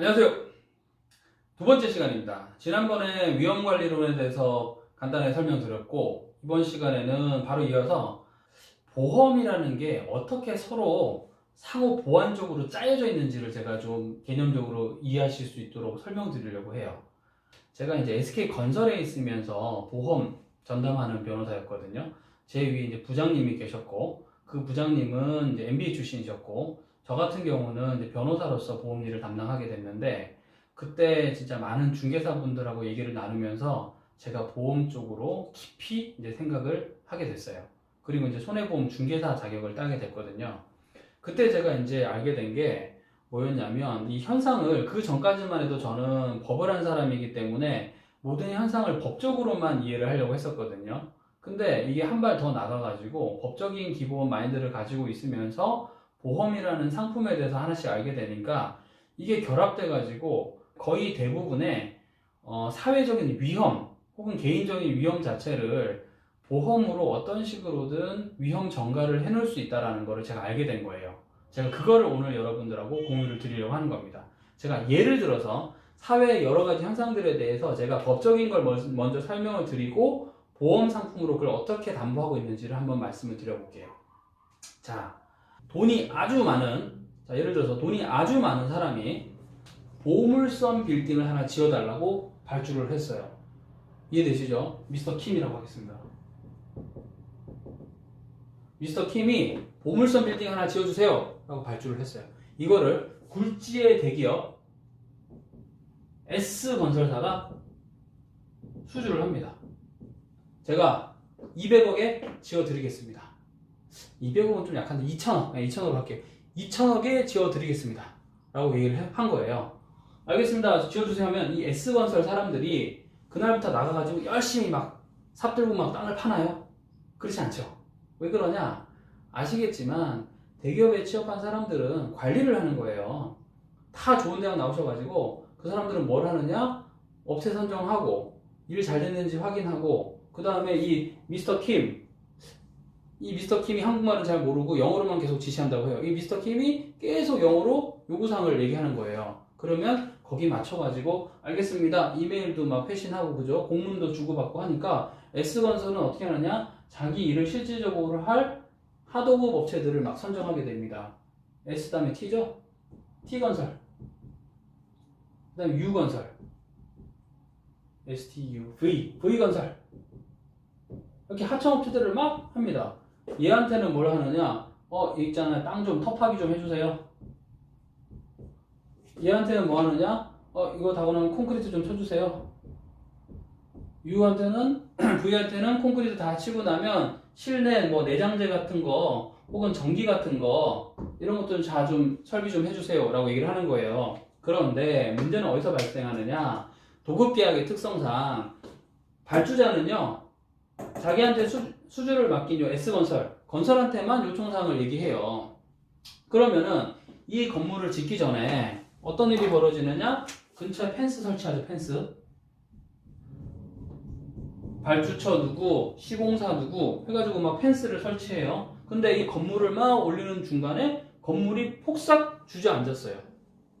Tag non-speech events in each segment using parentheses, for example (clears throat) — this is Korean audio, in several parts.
안녕하세요. 두 번째 시간입니다. 지난번에 위험관리론에 대해서 간단하게 설명드렸고, 이번 시간에는 바로 이어서 보험이라는 게 어떻게 서로 상호 보완적으로 짜여져 있는지를 제가 좀 개념적으로 이해하실 수 있도록 설명드리려고 해요. 제가 이제 SK 건설에 있으면서 보험 전담하는 변호사였거든요. 제 위에 이제 부장님이 계셨고, 그 부장님은 이제 MBA 출신이셨고, 저 같은 경우는 변호사로서 보험 일을 담당하게 됐는데 그때 진짜 많은 중개사분들하고 얘기를 나누면서 제가 보험 쪽으로 깊이 이제 생각을 하게 됐어요. 그리고 이제 손해보험 중개사 자격을 따게 됐거든요. 그때 제가 이제 알게 된 게 뭐였냐면 이 현상을 그 전까지만 해도 저는 법을 한 사람이기 때문에 모든 현상을 법적으로만 이해를 하려고 했었거든요. 근데 이게 한 발 더 나가가지고 법적인 기본 마인드를 가지고 있으면서 보험이라는 상품에 대해서 하나씩 알게 되니까 이게 결합돼 가지고 거의 대부분의 어, 사회적인 위험 혹은 개인적인 위험 자체를 보험으로 어떤 식으로든 위험 전가를 해놓을 수 있다라는 거를 제가 알게 된 거예요. 제가 그거를 오늘 여러분들하고 공유를 드리려고 하는 겁니다. 제가 예를 들어서 사회의 여러 가지 현상들에 대해서 제가 법적인 걸 먼- 먼저 설명을 드리고 보험 상품으로 그걸 어떻게 담보하고 있는지를 한번 말씀을 드려볼게요. 자, 돈이 아주 많은 자 예를 들어서 돈이 아주 많은 사람이 보물섬 빌딩을 하나 지어달라고 발주를 했어요. 이해되시죠? 미스터 킴이라고 하겠습니다. 미스터 킴이 보물섬 빌딩 하나 지어주세요. 라고 발주를 했어요. 이거를 굴지의 대기업 S건설사가 수주를 합니다. 제가 200억에 지어드리겠습니다. 200억은 좀 약한데 2천억, 네, 2천억으로 할게요. 2천억에 지어드리겠습니다. 라고 얘기를 해- 한 거예요. 알겠습니다. 지어주세요 하면 이 S건설 사람들이 그날부터 나가가지고 열심히 막 삽들고 막 땅을 파나요? 그렇지 않죠. 왜 그러냐? 아시겠지만 대기업에 취업한 사람들은 관리를 하는 거예요. 다 좋은 대학 나오셔가지고 그 사람들은 뭘 하느냐? 업체 선정하고 일 잘 됐는지 확인하고 그 다음에 이 미스터 킴 이 미스터 킴이 한국말은 잘 모르고 영어로만 계속 지시한다고 해요. 이 미스터 킴이 계속 영어로 요구사항을 얘기하는 거예요. 그러면 거기 맞춰가지고 알겠습니다. 이메일도 막 회신하고 그죠? 공문도 주고받고 하니까 S건설은 어떻게 하느냐? 자기 일을 실질적으로 할 하도급 업체들을 막 선정하게 됩니다. S 다음에 T죠? T건설. 그 다음에 U건설. STU, V, V건설. 이렇게 하청업체들을 막 합니다. 얘한테는 뭘 하느냐? 어, 얘 있잖아요. 땅좀 터파기 좀 해주세요. 얘한테는 뭐 하느냐? 어, 이거 다고 나면 콘크리트 좀 쳐주세요. U한테는, (clears throat) V한테는 콘크리트 다 치고 나면 실내 뭐 내장재 같은 거 혹은 전기 같은 거 이런 것들 다 좀 설비 좀 해주세요. 라고 얘기를 하는 거예요. 그런데 문제는 어디서 발생하느냐? 도급 계약의 특성상 발주자는요, 자기한테 수, 수주를 맡긴 요 S건설, 건설한테만 요청사항을 얘기해요. 그러면은 이 건물을 짓기 전에 어떤 일이 벌어지느냐? 근처에 펜스 설치하죠, 펜스. 발주처 누구, 시공사 누구 해가지고 막 펜스를 설치해요. 근데 이 건물을 막 올리는 중간에 건물이 폭삭 주저앉았어요.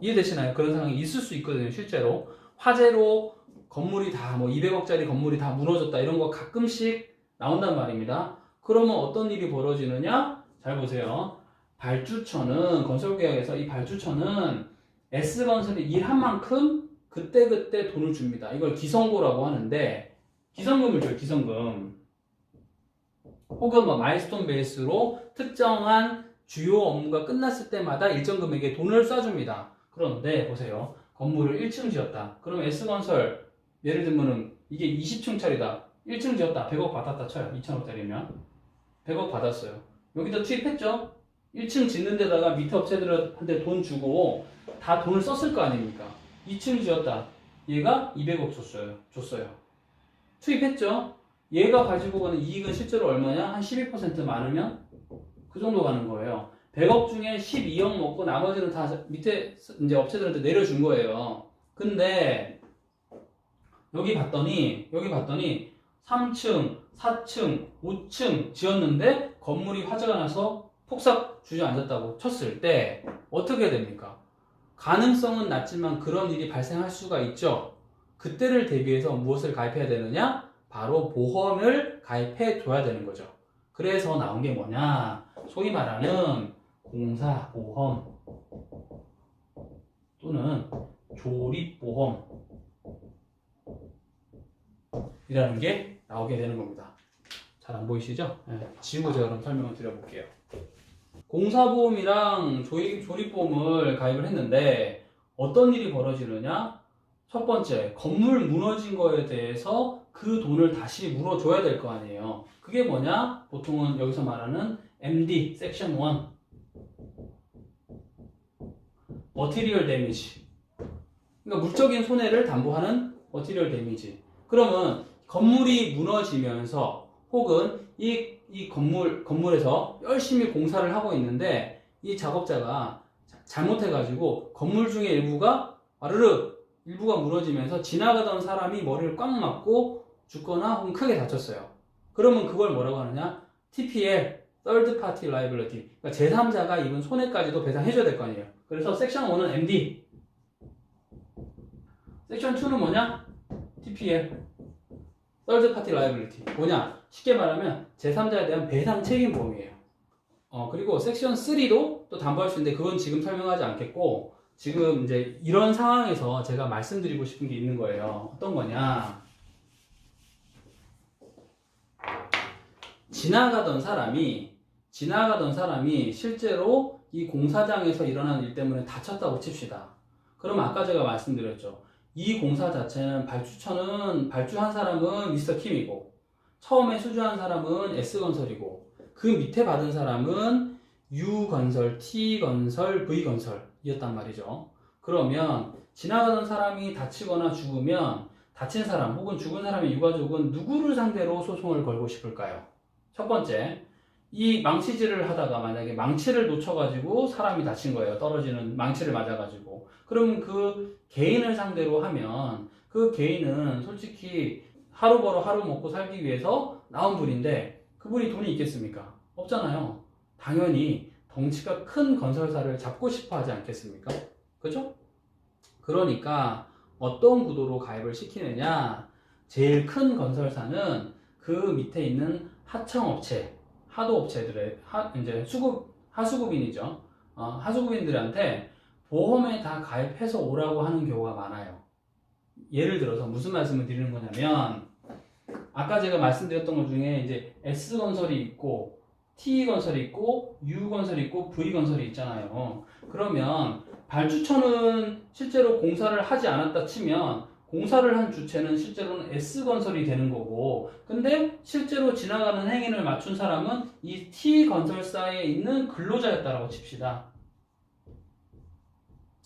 이해되시나요? 그런 상황이 있을 수 있거든요, 실제로. 화재로 건물이 다 뭐 200억짜리 건물이 다 무너졌다 이런 거 가끔씩 나온단 말입니다. 그러면 어떤 일이 벌어지느냐? 잘 보세요. 발주처는 건설계약에서 이 발주처는 S건설이 일한 만큼 그때그때 돈을 줍니다. 이걸 기성고라고 하는데 기성금을 줘요. 기성금. 혹은 뭐 마일스톤 베이스로 특정한 주요 업무가 끝났을 때마다 일정 금액의 돈을 쏴줍니다. 그런데 보세요. 건물을 1층 지었다. 그럼 S건설 예를 들면은 이게 20층짜리다. 1층 지었다. 100억 받았다 쳐요. 2천억짜리면. 100억 받았어요. 여기다 투입했죠? 1층 짓는 데다가 밑에 업체들한테 돈 주고 다 돈을 썼을 거 아닙니까? 2층 지었다. 얘가 200억 줬어요. 줬어요. 투입했죠? 얘가 가지고 가는 이익은 실제로 얼마냐? 한 12% 많으면 그 정도 가는 거예요. 100억 중에 12억 먹고 나머지는 다 밑에 이제 업체들한테 내려준 거예요. 근데 여기 봤더니 여기 봤더니 3층, 4층, 5층 지었는데 건물이 화재가 나서 폭삭 주저앉았다고 쳤을 때 어떻게 됩니까? 가능성은 낮지만 그런 일이 발생할 수가 있죠. 그때를 대비해서 무엇을 가입해야 되느냐? 바로 보험을 가입해 둬야 되는 거죠. 그래서 나온 게 뭐냐? 소위 말하는 공사보험 또는 조립보험 이라는 게 나오게 되는 겁니다. 잘 안 보이시죠? 네, 지우고 제가 그럼 설명을 드려볼게요. 공사보험이랑 조립, 조립보험을 가입을 했는데 어떤 일이 벌어지느냐? 첫 번째, 건물 무너진 거에 대해서 그 돈을 다시 물어줘야 될 거 아니에요. 그게 뭐냐? 보통은 여기서 말하는 MD, 섹션 1. 머티리얼 데미지. 그러니까 물적인 손해를 담보하는 머티리얼 데미지. 그러면 건물이 무너지면서 혹은 이, 이 건물, 건물에서 열심히 공사를 하고 있는데 이 작업자가 자- 잘못해가지고 건물 중에 일부가 와르르 일부가 무너지면서 지나가던 사람이 머리를 꽉 맞고 죽거나 혹은 크게 다쳤어요. 그러면 그걸 뭐라고 하느냐? TPL, Third Party Liability. 그러니까 제3자가 입은 손해까지도 배상해줘야 될 거 아니에요. 그래서 섹션 1은 MD. 섹션 2는 뭐냐? TPL. Third Party Liability. 뭐냐? 쉽게 말하면 제3자에 대한 배상 책임 보험이에요. 어, 그리고 섹션 3도 또 담보할 수 있는데 그건 지금 설명하지 않겠고 지금 이제 이런 상황에서 제가 말씀드리고 싶은 게 있는 거예요. 어떤 거냐? 지나가던 사람이 지나가던 사람이 실제로 이 공사장에서 일어난 일 때문에 다쳤다고 칩시다. 그럼 아까 제가 말씀드렸죠. 이 공사 자체는 발주처는 발주한 사람은 미스터 킴이고 처음에 수주한 사람은 S건설이고 그 밑에 받은 사람은 U건설, T건설, V건설이었단 말이죠. 그러면 지나가던 사람이 다치거나 죽으면 다친 사람 혹은 죽은 사람의 유가족은 누구를 상대로 소송을 걸고 싶을까요? 첫 번째, 이 망치질을 하다가 만약에 망치를 놓쳐가지고 사람이 다친 거예요. 떨어지는 망치를 맞아가지고. 그러면 그 개인을 상대로 하면 그 개인은 솔직히 하루 벌어 하루 먹고 살기 위해서 나온 분인데 그분이 돈이 있겠습니까? 없잖아요. 당연히 덩치가 큰 건설사를 잡고 싶어 하지 않겠습니까? 그죠? 그러니까 어떤 구도로 가입을 시키느냐? 제일 큰 건설사는 그 밑에 있는 하청업체, 하도업체들의 하, 이제 수급 하수급인이죠. 어, 하수급인들한테 보험에 다 가입해서 오라고 하는 경우가 많아요. 예를 들어서 무슨 말씀을 드리는 거냐면 아까 제가 말씀드렸던 것 중에 이제 S 건설이 있고 T 건설이 있고 U 건설이 있고 V 건설이 있잖아요. 그러면 발주처는 실제로 공사를 하지 않았다 치면 공사를 한 주체는 실제로는 S건설이 되는 거고 근데 실제로 지나가는 행인을 맞춘 사람은 이 T건설사에 있는 근로자였다라고 칩시다.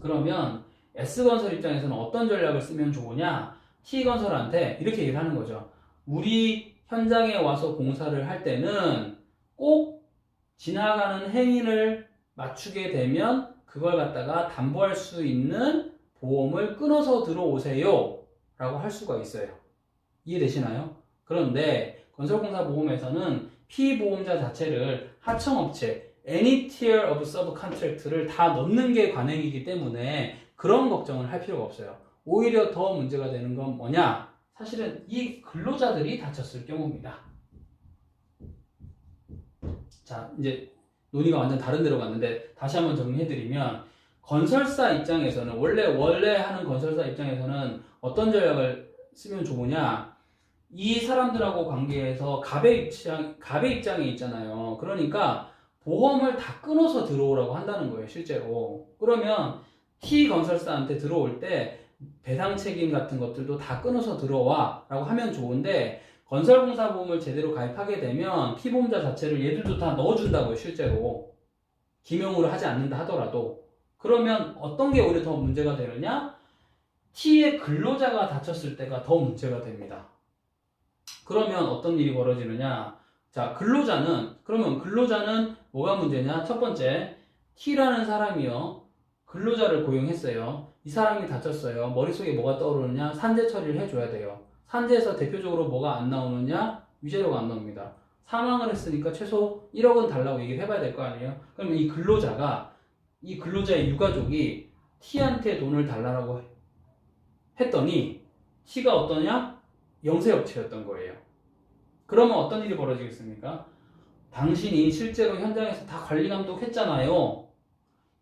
그러면 S건설 입장에서는 어떤 전략을 쓰면 좋으냐? T건설한테 이렇게 얘기를 하는 거죠. 우리 현장에 와서 공사를 할 때는 꼭 지나가는 행인을 맞추게 되면 그걸 갖다가 담보할 수 있는 보험을 끊어서 들어오세요. 라고 할 수가 있어요. 이해되시나요? 그런데 건설공사 보험에서는 피보험자 자체를 하청업체, any tier of subcontract를 다 넣는 게 관행이기 때문에 그런 걱정을 할 필요가 없어요. 오히려 더 문제가 되는 건 뭐냐? 사실은 이 근로자들이 다쳤을 경우입니다. 자, 이제 논의가 완전 다른 데로 갔는데 다시 한번 정리해드리면 건설사 입장에서는 원래 원래 하는 건설사 입장에서는 어떤 전략을 쓰면 좋으냐 이 사람들하고 관계해서 갑의 입장 갑의 입장에 있잖아요 그러니까 보험을 다 끊어서 들어오라고 한다는 거예요 실제로 그러면 T 건설사한테 들어올 때 배상 책임 같은 것들도 다 끊어서 들어와 라고 하면 좋은데 건설공사 보험을 제대로 가입하게 되면 피보험자 자체를 얘들도 다 넣어준다고요 실제로 기명으로 하지 않는다 하더라도 그러면 어떤 게 오히려 더 문제가 되느냐? T의 근로자가 다쳤을 때가 더 문제가 됩니다. 그러면 어떤 일이 벌어지느냐? 자, 근로자는, 그러면 근로자는 뭐가 문제냐? 첫 번째, T라는 사람이요. 근로자를 고용했어요. 이 사람이 다쳤어요. 머릿속에 뭐가 떠오르느냐? 산재 처리를 해줘야 돼요. 산재에서 대표적으로 뭐가 안 나오느냐? 위자료가 안 나옵니다. 사망을 했으니까 최소 1억은 달라고 얘기를 해봐야 될 거 아니에요? 그러면 이 근로자가 이 근로자의 유가족이 T한테 돈을 달라고 했더니 T가 어떠냐? 영세업체였던 거예요. 그러면 어떤 일이 벌어지겠습니까? 당신이 실제로 현장에서 다 관리 감독했잖아요.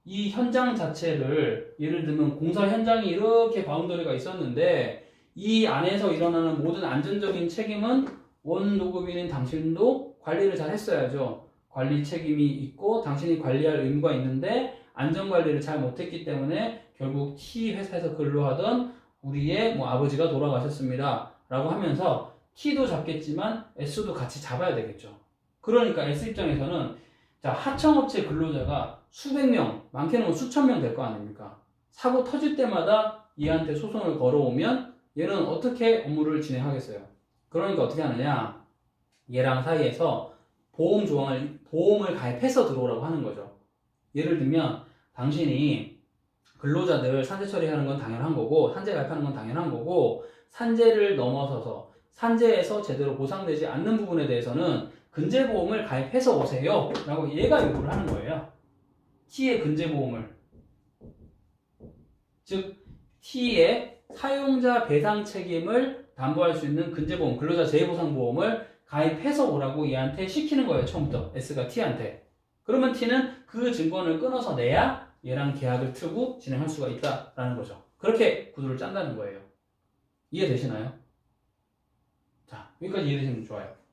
이 현장 자체를 예를 들면 공사 현장이 이렇게 바운더리가 있었는데 이 안에서 일어나는 모든 안전적인 책임은 원노급인인 당신도 관리를 잘 했어야죠. 관리 책임이 있고 당신이 관리할 의무가 있는데 안전 관리를 잘 못했기 때문에 결국 T 회사에서 근로하던 우리의 뭐 아버지가 돌아가셨습니다. 라고 하면서 T도 잡겠지만 S도 같이 잡아야 되겠죠. 그러니까 S 입장에서는 자, 하청업체 근로자가 수백 명, 많게는 뭐 수천 명 될 거 아닙니까? 사고 터질 때마다 얘한테 소송을 걸어오면 얘는 어떻게 업무를 진행하겠어요? 그러니까 어떻게 하느냐? 얘랑 사이에서 보험 조항을, 보험을 가입해서 들어오라고 하는 거죠. 예를 들면, 당신이 근로자들 산재 처리하는 건 당연한 거고, 산재 가입하는 건 당연한 거고, 산재를 넘어서서 산재에서 제대로 보상되지 않는 부분에 대해서는 근제보험을 가입해서 오세요. 라고 얘가 요구를 하는 거예요. T의 근제보험을. 즉, T의 사용자 배상 책임을 담보할 수 있는 근제보험, 근로자 재해보상보험을 가입해서 오라고 얘한테 시키는 거예요. 처음부터. S가 T한테. 그러면 T는 그 증권을 끊어서 내야 얘랑 계약을 틀고 진행할 수가 있다라는 거죠. 그렇게 구조를 짠다는 거예요. 이해되시나요? 자, 여기까지 이해되시면 좋아요.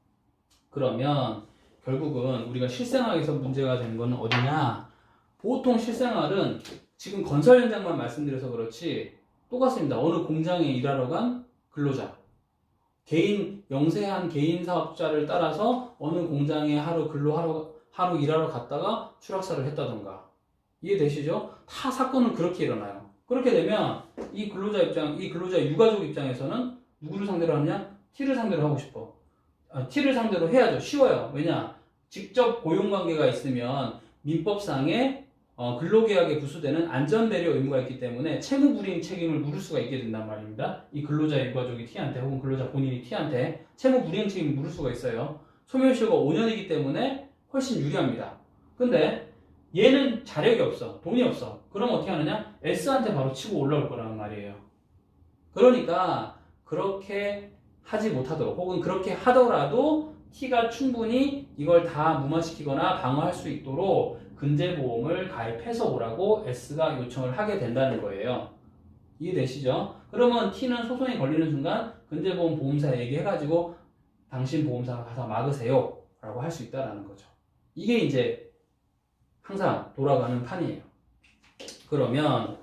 그러면 결국은 우리가 실생활에서 문제가 되는 거는 어디냐? 보통 실생활은 지금 건설 현장만 말씀드려서 그렇지 똑같습니다. 어느 공장에 일하러 간 근로자. 개인, 영세한 개인 사업자를 따라서 어느 공장에 하루 근로하러, 하루 일하러 갔다가 추락사를 했다던가. 이해되시죠? 다 사건은 그렇게 일어나요. 그렇게 되면 이 근로자 입장, 이 근로자 유가족 입장에서는 누구를 상대로 하냐? T를 상대로 하고 싶어. 아, T를 상대로 해야죠. 쉬워요. 왜냐? 직접 고용관계가 있으면 민법상에 어, 근로계약에 부수되는 안전배려 의무가 있기 때문에 채무불이행 책임을 물을 수가 있게 된단 말입니다. 이 근로자 일가족이 T한테 혹은 근로자 본인이 T한테 채무불이행 책임을 물을 수가 있어요. 소멸시효가 5년이기 때문에 훨씬 유리합니다. 근데 얘는 자력이 없어. 돈이 없어. 그럼 어떻게 하느냐? S한테 바로 치고 올라올 거라는 말이에요. 그러니까 그렇게 하지 못하도록 혹은 그렇게 하더라도 T가 충분히 이걸 다 무마시키거나 방어할 수 있도록 근제보험을 가입해서 오라고 S가 요청을 하게 된다는 거예요. 이해되시죠? 그러면 T는 소송이 걸리는 순간 근제보험 보험사에 얘기해가지고 당신 보험사가 가서 막으세요 라고 할 수 있다라는 거죠. 이게 이제 항상 돌아가는 판이에요. 그러면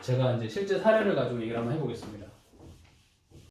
제가 이제 실제 사례를 가지고 얘기를 한번 해보겠습니다.